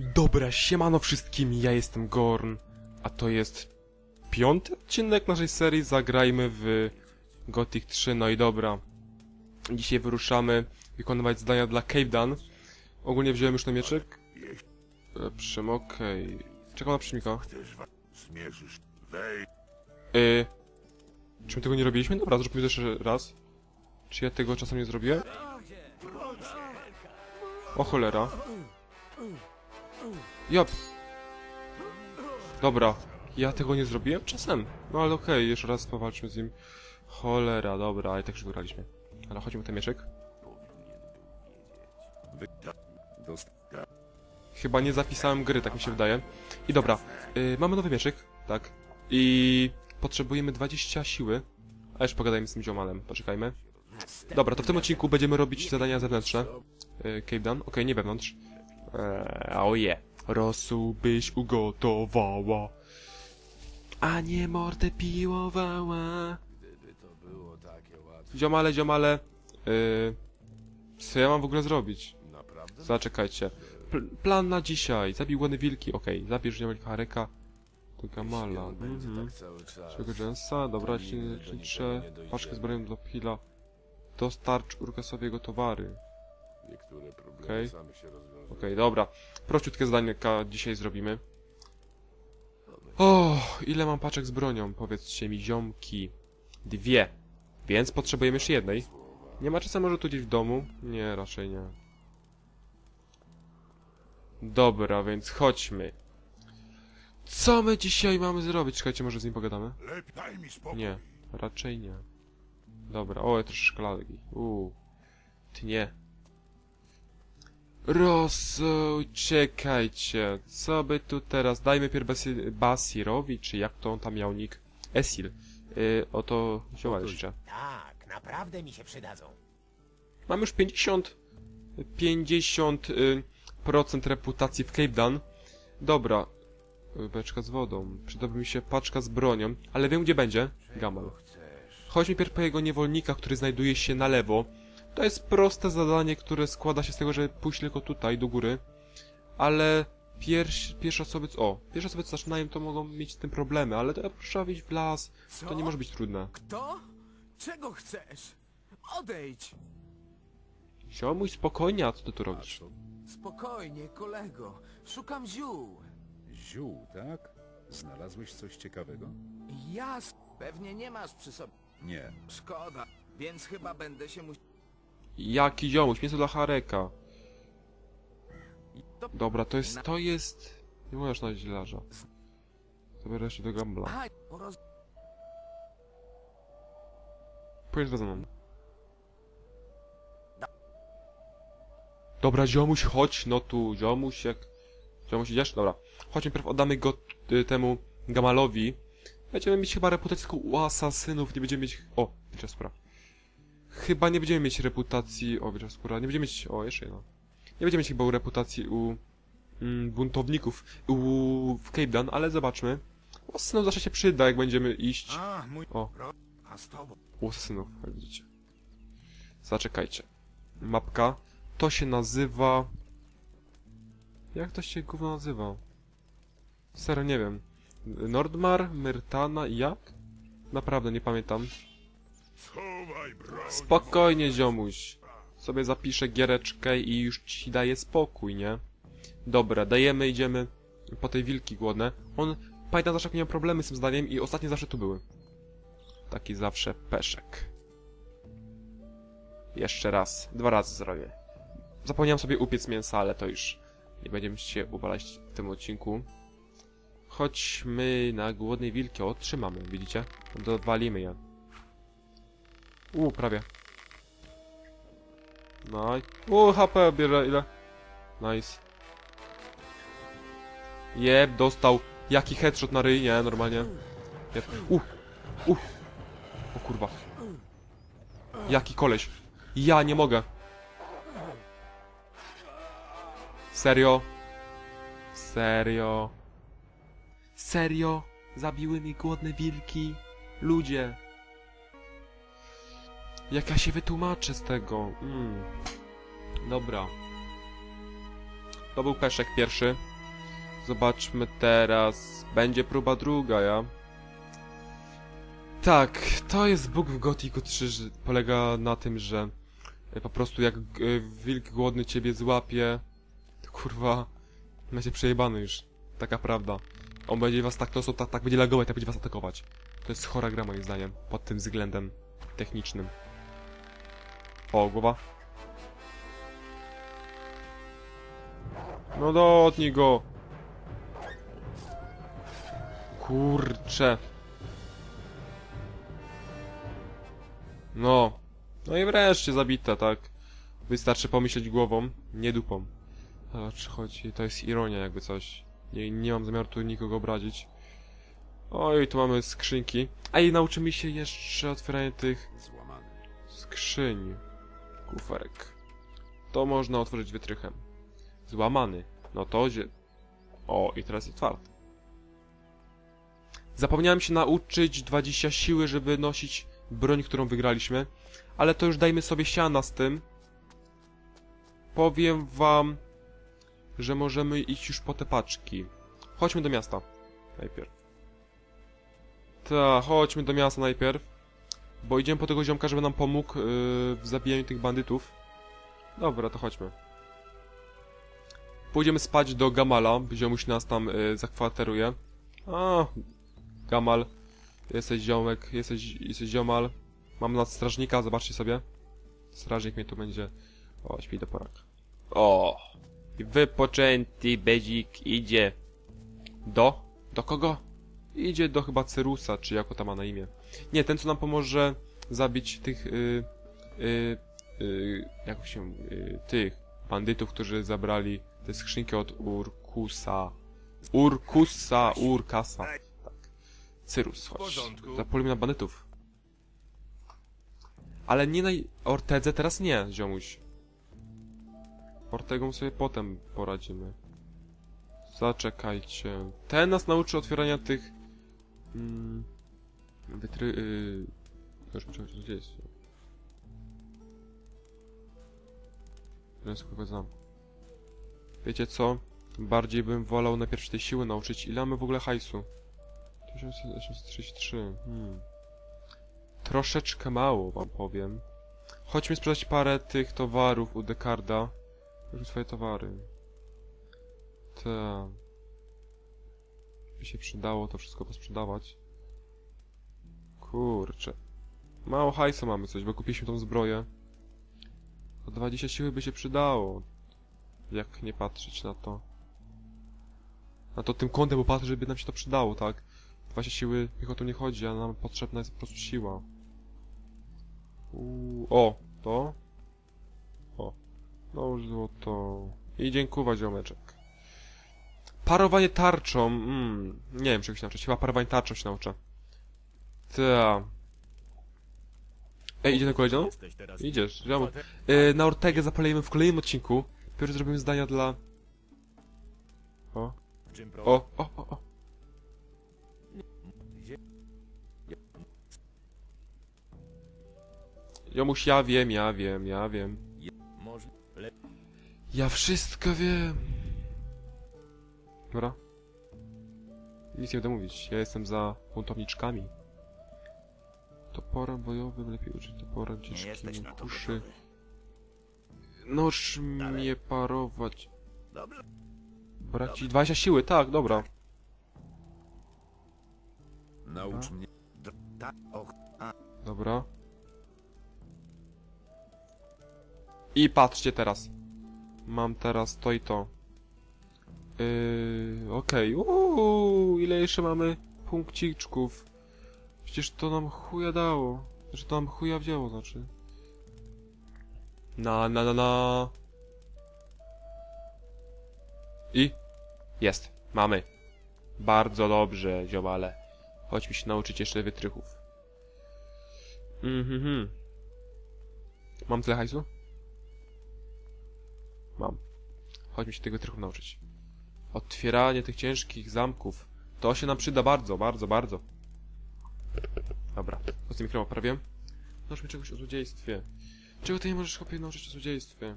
Dobra, siemano wszystkim, ja jestem Gorn, a to jest piąty odcinek naszej serii Zagrajmy w Gothic 3, no i dobra. Dzisiaj wyruszamy wykonywać zadania dla Cave Dan. Ogólnie wziąłem już na mieczek. Lepszym, okej. Czekam na przymika. Y... Czy my tego nie robiliśmy? Dobra, zrobimy to jeszcze raz. Czy ja tego czasem nie zrobiłem? O cholera. Jop. Dobra, ja tego nie zrobiłem czasem. No ale okej, jeszcze raz powalczmy z nim. Cholera, dobra, ale tak już wygraliśmy. Ale chodźmy ten mieczek. Chyba nie zapisałem gry, tak mi się wydaje. I dobra, y, mamy nowy mieczek, tak. I potrzebujemy 20 siły. A już pogadajmy z tym ziomalem, poczekajmy. Dobra, to w tym odcinku będziemy robić zadania zewnętrzne. Y, Cave Down, okej, nie wewnątrz. Eee, oje. Rosół byś ugotowała. A nie mordę piłowała. Ziomale, ziomale. Y, co ja mam w ogóle zrobić? Naprawdę? Zaczekajcie. Pl plan na dzisiaj. Zabij głodne wilki. Okej, zabierz ziomalik Hareka. Do Gamala. Mhm. Czego Jensa. Dobra, liczę. Paczkę z brojem dla Pila. Dostarcz Urgasowi jego towary. Niektóre problemy Okej. same się rozwiązują. Okej, dobra. Prościutkie zdanie dzisiaj zrobimy. O, ile mam paczek z bronią? Powiedzcie mi, ziomki. Dwie. Więc potrzebujemy jeszcze jednej. Nie ma czasem może tu gdzieś w domu? Nie, raczej nie. Dobra, więc chodźmy. Co my dzisiaj mamy zrobić? Czekajcie, może z nim pogadamy? Lepiej daj mi spokój. Nie, raczej nie. Dobra, o, ja troszeczkę lalgi. Uuu. Ty nie. Rosu, czekajcie. Co by tu teraz? Dajmy pierw Basi Basirowi, czy jak to on tam miał nick? Esil. Yy, oto zioła jeszcze. Tak, naprawdę mi się przydadzą. Mam już 50... 50... Y, procent reputacji w Cape Dan. Dobra. Beczka z wodą. Przydałby mi się paczka z bronią, ale wiem gdzie będzie. Gamal. Chodź mi pierw po jego niewolnika, który znajduje się na lewo. To jest proste zadanie, które składa się z tego, że pójść tylko tutaj, do góry. Ale pierwsze, pierwsze osoby... O, pierwsze osoby co zaczynają, to mogą mieć z tym problemy, ale to trzeba wyjść w las. Co? To nie może być trudne. Kto? Czego chcesz? Odejdź! Ziomuj, spokojnie, a co ty tu robisz? Spokojnie, kolego. Szukam ziół. Ziół, tak? Znalazłeś coś ciekawego? Jas, pewnie nie masz przy sobie. Nie. Szkoda, więc chyba będę się musiał... Jaki ziomuś, mięso dla Hareka. Dobra, to jest, to jest... Nie możesz na zielarza. Zabiorę się do gambla. Pojedź ze mną. Dobra, ziomuś, chodź, no tu, ziomuś, jak... Ziomuś, idziesz? Dobra. Chodź, najpierw oddamy go y, temu Gamalowi. Będziemy mieć chyba reputację u asasynów, nie będziemy mieć... O, wilcza skóra. Chyba nie będziemy mieć reputacji... O, wilcza skóra, nie będziemy mieć... O, jeszcze jedna. Nie będziemy mieć chyba u reputacji u... Mm, buntowników u, w Cape Dan, ale zobaczmy. U asasynów zawsze się przyda, jak będziemy iść... O, u asasynów, jak widzicie. Zaczekajcie. Mapka. To się nazywa... Jak to się gówno nazywa? Serio, nie wiem. Nordmar, Myrtana i jak? Naprawdę nie pamiętam. Spokojnie, ziomuś. Sobie zapiszę giereczkę i już ci daję spokój, nie? Dobra, dajemy, idziemy po tej wilki głodne. On, pamiętam zawsze miał problemy z tym zdaniem i ostatnie zawsze tu były. Taki zawsze peszek. Jeszcze raz, dwa razy zrobię. Zapomniałem sobie upiec mięsa, ale to już nie będziemy się uwalać w tym odcinku. Chodźmy na głodnej wilki. O, trzymamy, widzicie? Dowalimy je. U, prawie. No i... U, HP bierze ile? Nice. Jeb, dostał. Jaki headshot na ryj, nie, normalnie. Jeb. U, u. O kurwa. Jaki koleś. Ja nie mogę. Serio? Serio? Serio? Zabiły mi głodne wilki? Ludzie. Jak ja się wytłumaczę z tego? Mm. Dobra. To był peszek pierwszy. Zobaczmy teraz. Będzie próba druga, ja. Tak, to jest bóg w Gothicu 3, że polega na tym, że e, po prostu jak e, wilk głodny ciebie złapie, to kurwa, macie przejebany już. Taka prawda. On będzie was tak, to tak, tak będzie lagować, tak będzie was atakować. To jest chora gra moim zdaniem, pod tym względem technicznym. O, głowa. No dotnij go. Kurcze. No. No i wreszcie zabita, tak? Wystarczy pomyśleć głową, nie dupą. Czy chodzi? To jest ironia jakby coś. Nie, nie mam zamiaru tu nikogo obrazić. Oj, tu mamy skrzynki. A i nauczymy się jeszcze otwierania tych skrzyń. Kuferek. To można otworzyć wytrychem. Złamany. No to zie... O, i teraz otwarty. Zapomniałem się nauczyć 20 siły, żeby nosić broń, którą wygraliśmy. Ale to już dajmy sobie siana z tym. Powiem wam, że możemy iść już po te paczki. Chodźmy do miasta. Najpierw. Ta, chodźmy do miasta najpierw. Bo idziemy po tego ziomka, żeby nam pomógł yy, w zabijaniu tych bandytów. Dobra, to chodźmy. Pójdziemy spać do Gamala, ziomuś nas tam yy, zakwateruje. A, Gamal. Jesteś ziomek, jesteś, jesteś ziomal. Mam nadstrażnika, zobaczcie sobie. Strażnik mnie tu będzie... O, śpi do porak. O! Wypoczęty bezik idzie. Do? Do kogo? Idzie do chyba Cyrusa, czy jako tam ma na imię. Nie, ten co nam pomoże zabić tych, y, y, y, jak się, y, tych bandytów, którzy zabrali te skrzynki od Urkusa. Urkusa, Urkasa. Tak. Cyrus, chodź. Zapolimy na bandytów. Ale nie na Ortedze teraz nie, ziomuś. Ortegą sobie potem poradzimy. Zaczekajcie. Ten nas nauczy otwierania tych... Mm, wytry... Yy, już czegoś gdzie jest. Teraz kogo znam. Wiecie co? Bardziej bym wolał najpierw tej siły nauczyć. Ile mamy w ogóle hajsu? 1833. Hmm. Troszeczkę mało, wam powiem. Chodźmy sprzedać parę tych towarów u Dekarda. Już swoje towary. Ta. By się przydało to wszystko posprzedawać. Kurczę. Mało hajsu mamy coś, bo kupiliśmy tą zbroję. O 20 siły by się przydało. Jak nie patrzeć na to. Na to tym kątem popatrzeć, żeby nam się to przydało, tak? 20 siły, niech o to nie chodzi, a nam potrzebna jest po prostu siła. Uuu, o, to? O. No złoto. I dziękuję, ziomeczek. Parowanie tarczą. Mm, nie wiem, czego się nauczyć. Chyba parowanie tarczą się nauczę. Ta. Ej, idzie na kolejną? Jesteś teraz... Idziesz, ziomu. Yy, na Ortegę zapalejemy w kolejnym odcinku. Pierwszy zrobimy zdania dla... O, Czym o, o, o, o. Jomuś, ja wiem, ja wiem, ja wiem. Może... Ja wszystko wiem. Dobra. Nic nie będę mówić. Ja jestem za buntowniczkami. Toporem bojowym lepiej Nie jesteś ciężkim na to kuszy. Noż Dalej. mnie parować. Dobrze. Brak ci 20 siły, tak, dobra. Naucz mnie. Tak, Dobra. I patrzcie teraz. Mam teraz to i to. Yy, okej. Uuu, ile jeszcze mamy punkciczków? Przecież to nam chuja dało. Że to nam chuja wzięło, znaczy. Na, na, na, na. I? Jest. Mamy. Bardzo dobrze, ziomale. Chodźmy się nauczyć jeszcze wytrychów. Mhm. Mm Mam tyle hajsu? Mam. Chodźmy się tego trochę nauczyć. Otwieranie tych ciężkich zamków. To się nam przyda bardzo, bardzo, bardzo. Dobra. Tym mikrofon poprawię? Naucz mi czegoś o złodziejstwie. Czego ty nie możesz chłopie nauczyć o złodziejstwie?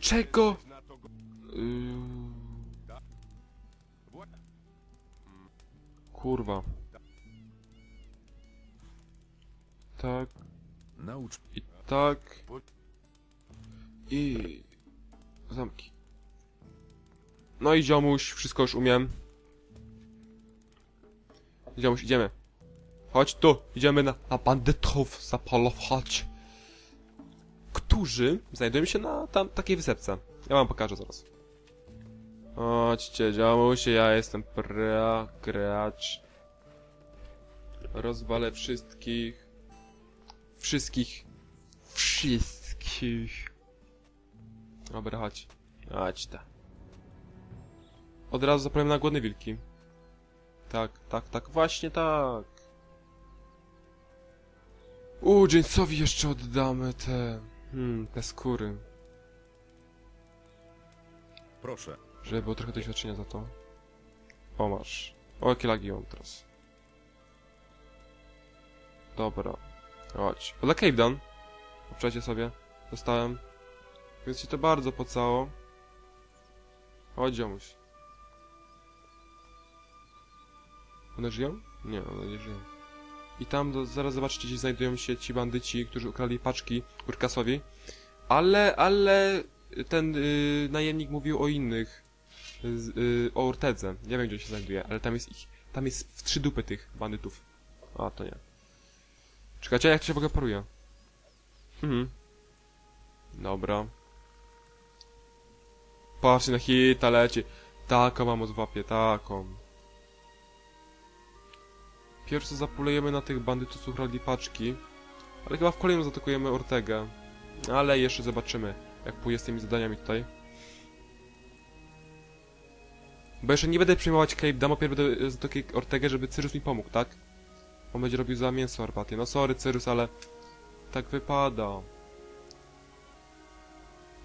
Czego? Yy... Kurwa. Tak. Naucz I tak. I... Zamki. No i ziomuś, wszystko już umiem. Ziomuś, idziemy. Chodź tu, idziemy na, na bandytów zapolować. Którzy znajdują się na tam, takiej wysepce. Ja wam pokażę zaraz. Chodźcie, ziomusie, ja jestem pra. Rozwalę wszystkich. Wszystkich. Wszystkich. Dobra, chodź. Chodź ta. Od razu zapowiem na głodne wilki. Tak, tak, tak, właśnie tak. U, Jamesowi jeszcze oddamy te... Hmm, te skóry. proszę. Żeby było trochę doświadczenia za to. O, masz. O, jakie lagi mam teraz. Dobra. Chodź. O, dla Cave Down. Obczajcie sobie. Dostałem. Więc się to bardzo pocało. Chodź, ziomuś. One żyją? Nie, one nie żyją. I tam do, zaraz zobaczycie, gdzie znajdują się ci bandyci, którzy ukradli paczki Urkasowi. Ale, ale ten y, najemnik mówił o innych. Z, y, o Ortedze. Nie wiem, gdzie się znajduje, ale tam jest ich. Tam jest w trzy dupy tych bandytów. A, to nie. Czekajcie, jak to się w ogóle paruje? Mhm. Dobra. Patrzcie na hita leci. Taką mam odwapię, taką. Pierwszy zapulejemy na tych bandytów, co ukradli paczki. Ale chyba w kolejnym zaatakujemy Ortegę. Ale jeszcze zobaczymy, jak pójdzie z tymi zadaniami tutaj. Bo jeszcze nie będę przejmować Cape Dam, pierw będę zatokił Ortegę, żeby Cyrus mi pomógł, tak? On będzie robił za mięso arpatie. No sorry Cyrus, ale tak wypada.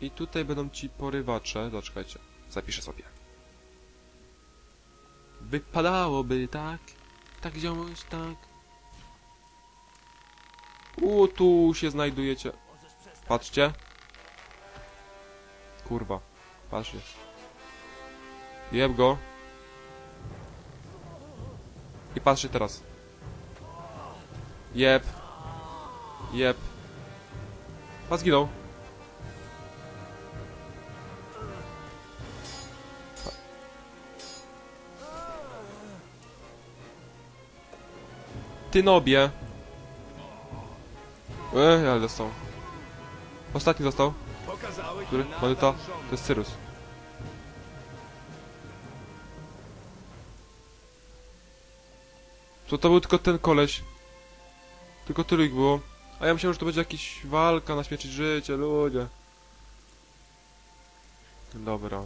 I tutaj będą ci porywacze. Zaczekajcie, zapiszę sobie. Wypadałoby, tak? Tak ziomuś, tak. U, tu się znajdujecie. Patrzcie. Kurwa. Patrzcie. Jeb go. I patrzcie teraz. Jeb. Jeb. A zginął. Ty nobie. Eee, ale dostał. Ostatni został. Który? Modyta? To jest Cyrus. To to był tylko ten koleś. Tylko tyle ich było. A ja myślałem, że to będzie jakaś walka na śmierć życie, ludzie. Dobra.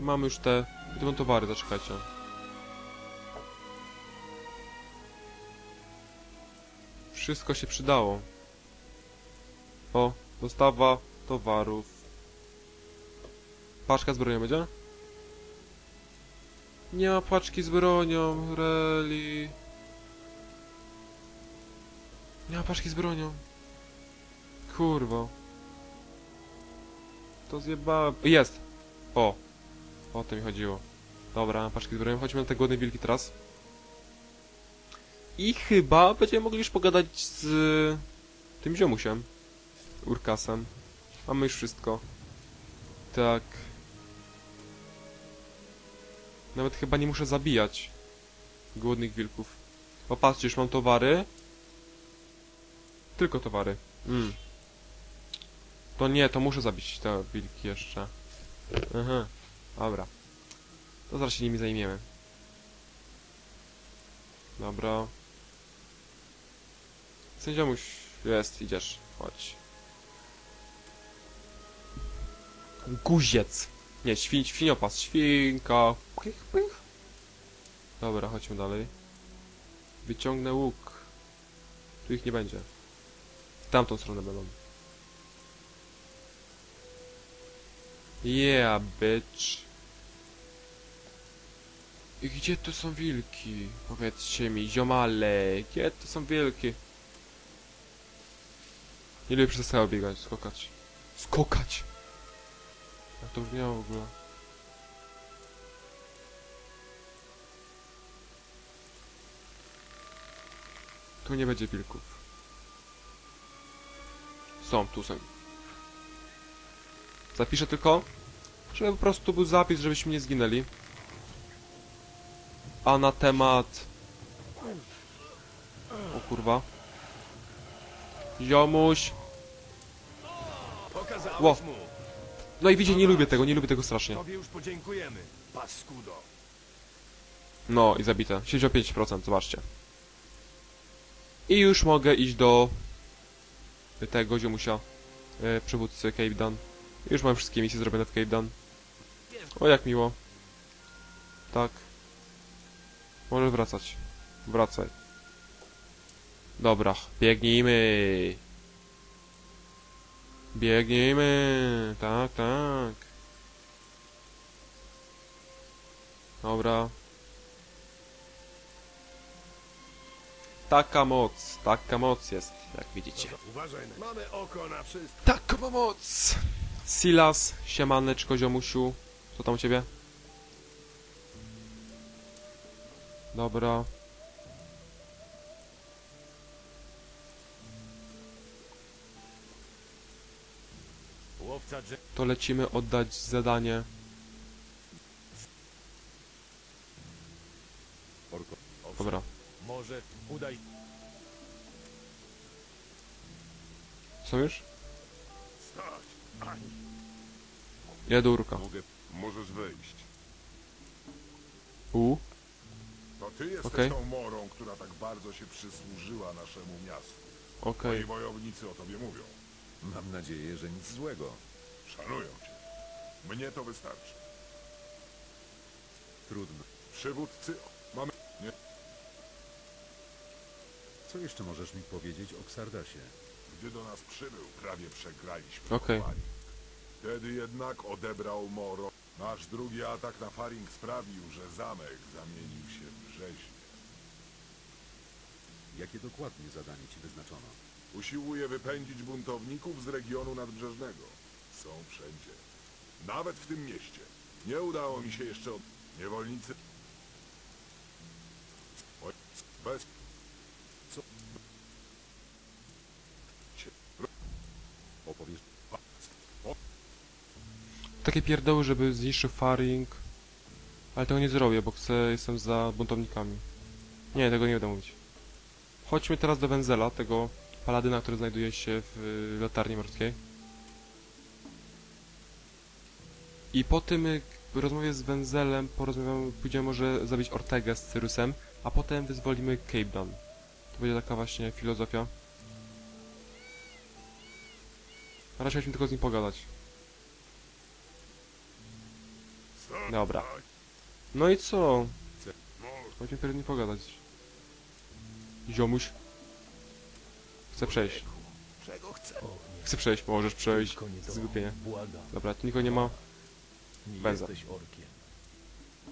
Mamy już te... Te towary, zaczekajcie. Wszystko się przydało. O, dostawa towarów. Paczka z bronią będzie? Nie ma paczki z bronią, reli. Nie ma paczki z bronią. Kurwa. To zjebałem. Jest! O! O to mi chodziło. Dobra, paczki z bronią. Chodźmy na te głodne wilki teraz. I chyba będziemy mogli już pogadać z tym ziomusiem. Urkasem. Mamy już wszystko. Tak. Nawet chyba nie muszę zabijać głodnych wilków. Popatrzcie, już mam towary. Tylko towary. Mm. To nie, to muszę zabić te wilki jeszcze. Aha. Dobra. To zaraz się nimi zajmiemy. Dobra. Sędziomuś jest, idziesz. Chodź. Guziec. Nie, świn, świniopas, świnka. Pych. Dobra, chodźmy dalej. Wyciągnę łuk. Tu ich nie będzie. W tamtą stronę będą. Yeah, bitch. I gdzie tu są wilki? Powiedzcie mi, ziomale, gdzie tu są wilki? Nie lubię przestało biegać, skokać. Skokać! Tak. to brzmiało w ogóle? Tu nie będzie wilków. Są, tu są. Zapiszę tylko, żeby po prostu był zapis, żebyśmy nie zginęli. A na temat... O kurwa. Ziomuś. Ło. No i widzicie, nie lubię tego, nie lubię tego strasznie. Tobie już podziękujemy, paskudo. No i zabite. 75%, zobaczcie. I już mogę iść do tego ziomusia, e, przywódcy Cape Dan. Już mam wszystkie misje zrobione w Cape Dan. O, jak miło. Tak. Możesz wracać. Wracaj. Dobra, biegnijmy. Biegnijmy. Tak, tak. Dobra. Taka moc, taka moc jest, jak widzicie. Uważaj, mamy oko na wszystko. Taka moc! Silas, siemaneczko ziomusiu. Co tam u ciebie? Dobra. To lecimy oddać zadanie. Dobra. Może udaj. Są już? Stać. Ani. Jadurka. Mogę, możesz wejść. U. To ty jesteś Okej. tą morą, która tak bardzo się przysłużyła naszemu miastu. Okej. Moi wojownicy o tobie mówią. mam nadzieję, że nic złego. Szanują cię. Mnie to wystarczy. Trudno. Przywódcy... Mamy... Nie... Co jeszcze możesz mi powiedzieć o Xardasie? Gdy do nas przybył, prawie przegraliśmy. Okej. Faring. Wtedy jednak odebrał Moro. Nasz drugi atak na Faring sprawił, że zamek zamienił się w rzeźnię. Jakie dokładnie zadanie ci wyznaczono? Usiłuje wypędzić buntowników z regionu nadbrzeżnego. Są wszędzie. Nawet w tym mieście. Nie udało mi się jeszcze od... Niewolnicy... Bez... Co? Takie pierdoły, żeby zniszczył Faring. Ale tego nie zrobię, bo chcę, jestem za buntownikami. Nie, tego nie będę mówić. Chodźmy teraz do Wenzela, tego paladyna, który znajduje się w y, latarni morskiej. I po tym y, rozmowie z Wenzelem porozmawiamy, pójdziemy może zabić Ortegę z Cyrusem, a potem wyzwolimy Cape Dan. To będzie taka właśnie filozofia. A raczej chcieliśmy tylko z nim pogadać. Dobra. No i co? Chodźmy przed nim pogadać. Ziomuś. Chcę przejść. Czego chcę? Chcę przejść, możesz przejść. Tylko nie to. Zgubienie. Błagam, Dobra, tu nikogo nie ma. Nie jesteś orkiem.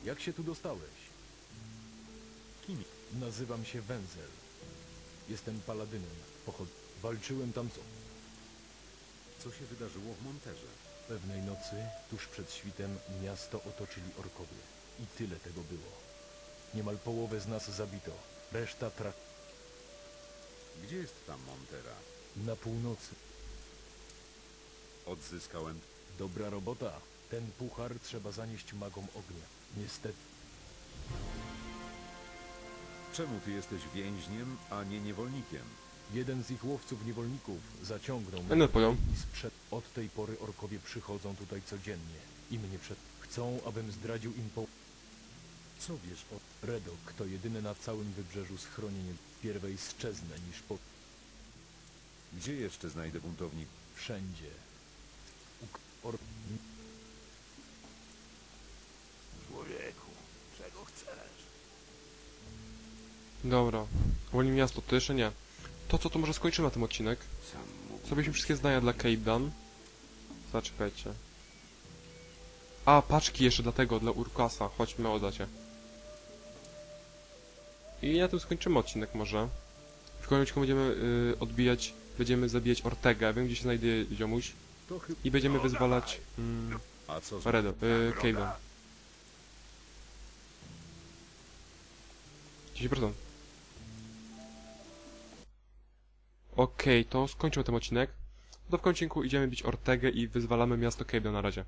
Jak się tu dostałeś? Kim? Nazywam się Wenzel. Jestem paladynem. Pochod... Walczyłem tam co? Co się wydarzyło w Monterze? Pewnej nocy, tuż przed świtem, miasto otoczyli orkowie. I tyle tego było. Niemal połowę z nas zabito. Reszta trak... Gdzie jest ta Montera? Na północy. Odzyskałem... Dobra robota. Ten puchar trzeba zanieść magom ognia. Niestety. Czemu ty jesteś więźniem, a nie niewolnikiem? Jeden z ich łowców niewolników zaciągnął Będę pojął. i sprzed... Od tej pory orkowie przychodzą tutaj codziennie i mnie przed... Chcą, abym zdradził im po... Co wiesz o... Redok to jedyne na całym wybrzeżu schronienie. Pierwej szczeznę niż po... Gdzie jeszcze znajdę buntownik? Wszędzie. Uk... Or... Człowieku, czego chcesz? Dobra. Woli miasto, to jeszcze nie. To co, to może skończymy na tym odcinek. Zrobiliśmy wszystkie zdania dla Cape Dan. Zaczekajcie. A, paczki jeszcze dla tego, dla Urkasa. Chodźmy, oddać je. I na tym skończymy odcinek może. W kolejnym odcinku będziemy y, odbijać, będziemy zabijać Ortegę. Wiem gdzie się znajduje ziomuś. I będziemy wyzwalać... Mm, A co z... Redo, yy, Cave'em. 10%. Okej, to skończymy ten odcinek. To w końcu idziemy bić Ortegę i wyzwalamy miasto Cave'em na razie.